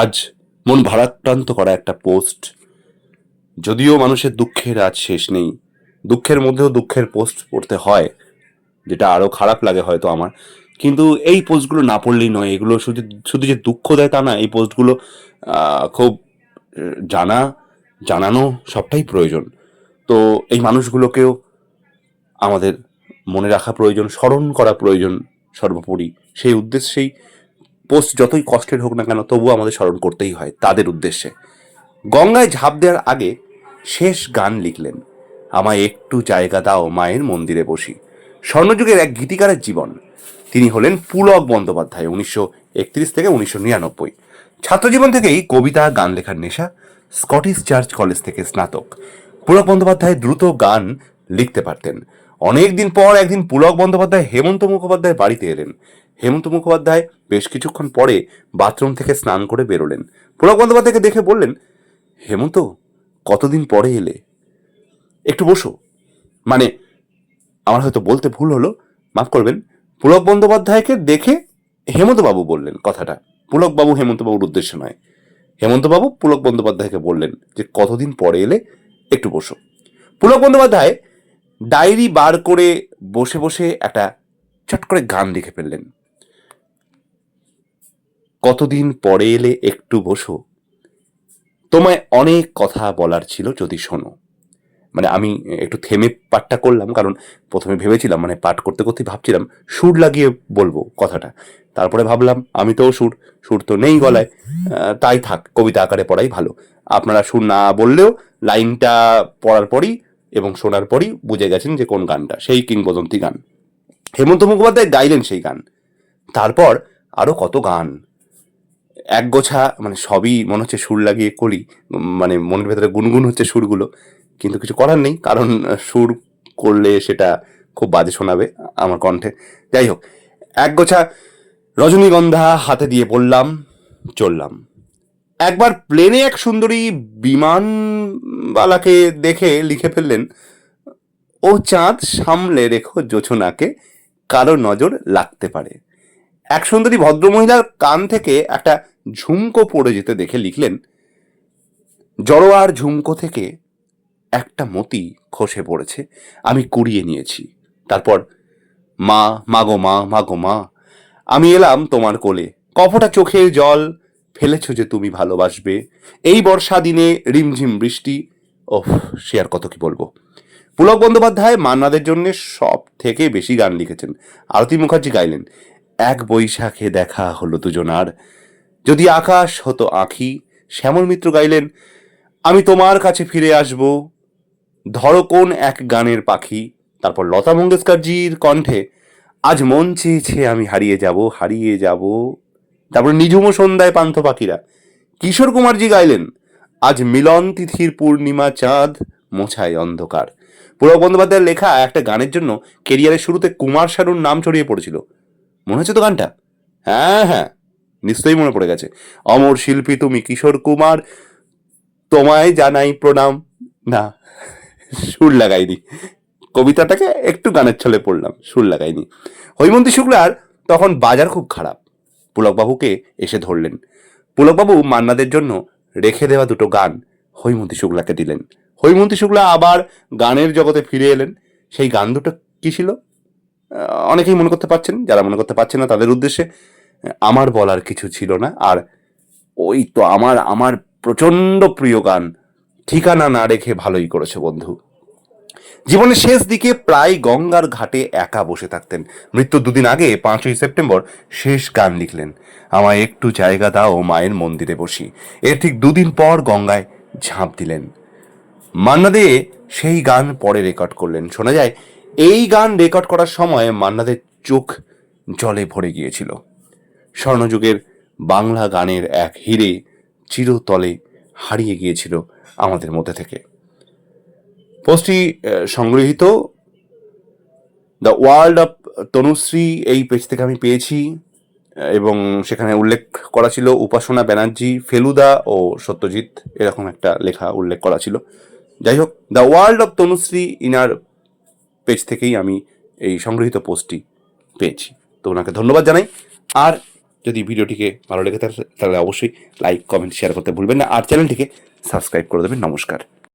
আজ মন ভারাক্রান্ত করা একটা পোস্ট। যদিও মানুষের দুঃখের আজ শেষ নেই, দুঃখের মধ্যেও দুঃখের পোস্ট পড়তে হয়, যেটা আরও খারাপ লাগে হয়তো আমার। কিন্তু এই পোস্টগুলো না পড়লেই নয়, এগুলো শুধু শুধু যে দুঃখ দেয় তা না, এই পোস্টগুলো খুব জানা, জানানো সবটাই প্রয়োজন। তো এই মানুষগুলোকেও আমাদের মনে রাখা প্রয়োজন, স্মরণ করা প্রয়োজন সর্বোপরি। সেই উদ্দেশ্যেই পোস্ট যতই কষ্টের হোক না কেন, তবুও আমাদের স্মরণ করতেই হয় তাদের উদ্দেশ্যে। গঙ্গায় ঝাঁপ দেওয়ার আগে শেষ গান লিখলেন, আমায় একটু জায়গা দাও মায়ের মন্দিরে বসি। স্বর্ণযুগের এক গীতিকারের জীবন, তিনি হলেন পুলক বন্দ্যোপাধ্যায় উনিশশো একত্রিশ থেকে উনিশশো নিরানব্বই। ছাত্রজীবন থেকেই কবিতা, গান লেখার নেশা, স্কটিশ চার্চ কলেজ থেকে স্নাতক। পুলক বন্দ্যোপাধ্যায় দ্রুত গান লিখতে পারতেন। অনেক দিন পর একদিন পুলক বন্দ্যোপাধ্যায় হেমন্ত মুখোপাধ্যায় বাড়িতে এলেন। হেমন্ত মুখোপাধ্যায় বেশ কিছুক্ষণ পরে বাথরুম থেকে স্নান করে বেরোলেন। পুলক বন্দ্যোপাধ্যায়কে দেখে বললেন, হেমন্ত, কতদিন পরে এলে? একটু বসো। মানে আমার হয়তো বলতে ভুল হলো, মাফ করবেন। পুলক বন্দ্যোপাধ্যায়কে দেখে হেমন্তবাবু বললেন কথাটা। পুলকবাবু হেমন্তবাবুর উদ্দেশ্য নয়। হেমন্তবাবু পুলক বন্দ্যোপাধ্যায়কে বললেন যে, কতদিন পরে এলে? একটু বসো। পুলক বন্দ্যোপাধ্যায় ডায়েরি বার করে বসে বসে একটা চট করে গান লিখে ফেললেন। কতদিন পরে এলে একটু বসো। তোমায় অনেক কথা বলার ছিল, যদি শোনো। মানে আমি একটু থেমে পাঠটা করলাম, কারণ প্রথমে ভেবেছিলাম মানে পাঠ করতে করতে ভাবছিলাম, সুর লাগিয়ে বলব কথাটা। তারপরে ভাবলাম, আমি তো সুর সুর তো নেই গলায়। তাই থাক, কবিতা আকারে পড়াই ভালো। আপনারা সুর না বললেও লাইনটা পড়ার পরই এবং শোনার পরই বুঝে গেছেন যে কোন গানটা, সেই কিংবদন্তি গান। হেমন্ত মুখোপাধ্যায় গাইলেন সেই গান। তারপর আরও কত গান। এক গোছা মানে সবই মনে হচ্ছে সুর লাগিয়ে করি মানে মনের ভেতরে গুনগুন হচ্ছে সুরগুলো। কিন্তু কিছু করার নেই, কারণ সুর করলে সেটা খুব বাজে শোনাবে আমার কণ্ঠে। যাই হোক, এক গোছা রজনীগন্ধা হাতে দিয়ে বললাম, চললাম। একবার প্লেনে এক সুন্দরী বিমানবালাকে দেখে লিখে ফেললেন, ও চাঁদ সামলে রেখো জোছনাকে কারও নজর লাগতে পারে। এক সুন্দরী ভদ্রমহিলার কান থেকে একটা ঝুমকো পড়ে যেতে দেখে লিখলেন, জড়োয়ার ঝুমকো থেকে একটা মতি খসে পড়েছে, আমি কুড়িয়ে নিয়েছি। তারপর, মা মাগো মা মাগো মা, আমি এলাম তোমার কোলে। কপটা চোখের জল ফেলেছ যে তুমি ভালোবাসবে। এই বর্ষা দিনে রিমঝিম বৃষ্টি ওহ সে আর কত কি বলব। পুলক বন্দ্যোপাধ্যায় মান্নাদের জন্য সব থেকে বেশি গান লিখেছেন। আরতি মুখার্জি গাইলেন, এক বৈশাখে দেখা হলো দুজনার। যদি আকাশ হতো আঁখি, শ্যামল মিত্র গাইলেন, আমি তোমার কাছে ফিরে আসব। ধরো কোন এক গানের পাখি। তারপর লতা মঙ্গেশকরজির কণ্ঠে, আজ মন চেয়েছে আমি হারিয়ে যাব হারিয়ে যাব। তারপর নিঝুম সন্ধ্যায় পান্থ পাখিরা। কিশোর কুমারজি গাইলেন, আজ মিলন তিথির পূর্ণিমা চাঁদ মোছায় অন্ধকার। পুলক বন্দ্যোপাধ্যায়ের লেখা একটা গানের জন্য কেরিয়ারের শুরুতে কুমার শানুর নাম ছড়িয়ে পড়েছিল। মনে হচ্ছে তো গানটা? হ্যাঁ হ্যাঁ নিশ্চয়ই মনে পড়ে গেছে। অমর শিল্পী তুমি কিশোর কুমার, তোমায় জানাই প্রণাম। না, সুর লাগাইনি। কবিতাটাকে একটু গানের ছলে পড়লাম, সুর লাগাইনি। হৈমন্তী শুক্লার তখন বাজার খুব খারাপ। পুলকবাবুকে এসে ধরলেন। পুলকবাবু মান্নাদের জন্য রেখে দেওয়া দুটো গান হৈমন্তী শুক্লাকে দিলেন। হৈমন্তী শুক্লা আবার গানের জগতে ফিরে এলেন। সেই গান দুটো কী ছিল? অনেকেই মনে করতে পারছেন, যারা মনে করতে পারছেন না তাদের উদ্দেশ্যে, আমার বলার কিছু ছিল না। আর ওই তো আমার আমার প্রচণ্ড প্রিয় গান, ঠিকানা না রেখে ভালোই করেছে বন্ধু। জীবনের শেষ দিকে প্রায় গঙ্গার ঘাটে একা বসে থাকতেন। মৃত্যুর দুদিন আগে, পাঁচই সেপ্টেম্বর, শেষ গান লিখলেন, আমায় একটু জায়গা দাও, মায়ের মন্দিরে বসি। এর ঠিক দুদিন পর গঙ্গায় ঝাঁপ দিলেন। মান্না দে সেই গান পরে রেকর্ড করলেন। শোনা যায়, এই গান রেকর্ড করার সময় মান্নাদের চোখ জলে ভরে গিয়েছিল। স্বর্ণযুগের বাংলা গানের এক হিরে চিরতলে হারিয়ে গিয়েছিল আমাদের মধ্যে থেকে। পোস্টটি সংগৃহীত। দ্য ওয়ার্ল্ড অফ তনুশ্রী এই পেজ থেকে আমি পেয়েছি এবং সেখানে উল্লেখ করা ছিল উপাসনা ব্যানার্জি ফেলুদা ও সত্যজিৎ, এরকম একটা লেখা উল্লেখ করা ছিল। যাই হোক, the world of Tanushree inner page থেকেই আমি এই সংগৃহীত পোস্টটি পেয়েছি। তো ওনাকে ধন্যবাদ জানাই। আর যদি ভিডিওটিকে ভালো লেগে থাকে, তাহলে অবশ্যই লাইক, কমেন্ট, শেয়ার করতে ভুলবেন না। আর চ্যানেলটিকে সাবস্ক্রাইব করে দেবেন। নমস্কার।